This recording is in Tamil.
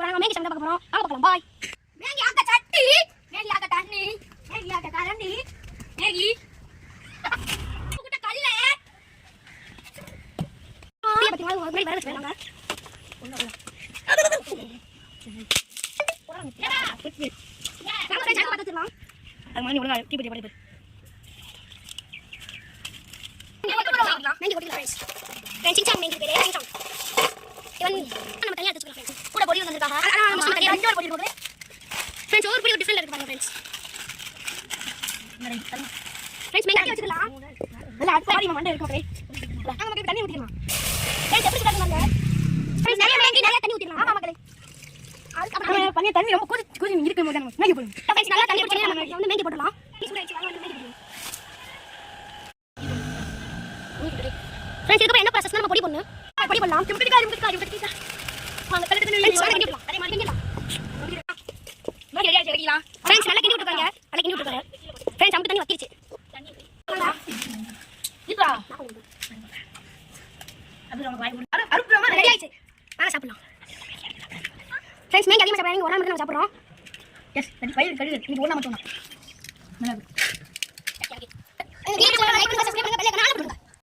பார்க்க போறோம் மேகி சமையல் பார்க்க போறோம். வாங்க பார்க்கலாம். பாய் மேகி ஆக்க சட்டி மேகி ஆக்க தண்ணி. மேகி. ஆக்க கரண்டி மேகி உங்ககிட்ட கல்ல. தீய பத்தி மாதிரி முன்னாடி வர வச்சுறாங்க அது மாதிரி மேங்கி கொட்டிக்கலாம். மேங்கி நம்ம வந்திருக்காங்க ரெண்டு போகுது ஃப்ரெண்ட்ஸ் ஒவ்வொரு பொடி டிஃப்ரெண்ட் இருக்கு பாருங்க ஃப்ரெண்ட்ஸ் ஃப்ரெண்ட்ஸ் மேங்கி வச்சுக்கலாம். நல்லா அடுத்த வாரி மண்டை இருக்கும் ஃப்ரெண்ட்ஸ் அங்க மக்களுக்கு தண்ணி ஃப்ரெண்ட்ஸ் எப்படி சொல்றாங்க ஃப்ரெண்ட்ஸ் நிறைய மேங்கி நிறைய தண்ணி மக்களே. அதுக்கப்புறம் பண்ணி தண்ணி. ரொம்ப கொதி கொதி இருக்கும் போது நம்ம மேங்கி போடுவோம் ஃப்ரெண்ட்ஸ் நல்லா தண்ணி ஊத்தி நம்ம வந்து மேங்கி ஃப்ரெண்ட்ஸ் இதுக்கப்புறம் என்ன ப்ராசஸ் நம்ம பொடி பண்ணணும் பொடி பண்ணலாம் இப்படி காரி இப்படி ஃப்ரெண்ட்ஸ் ஃப்ரெண்ட்ஸ் நல்லா கிண்டி விட்டுருக்காங்க நல்லா கிண்டி விட்டுருக்காங்க ஃப்ரெண்ட்ஸ் தண்ணி வத்திருச்சு சாப்பிடலாம் ஃப்ரெண்ட்ஸ் மேங்க அதிகமாக ஒரு நாள் மட்டும் நம்ம சாப்பிடுறோம். எஸ் வயிறு கழுது இன்னைக்கு ஒன்றா மட்டும் தான்.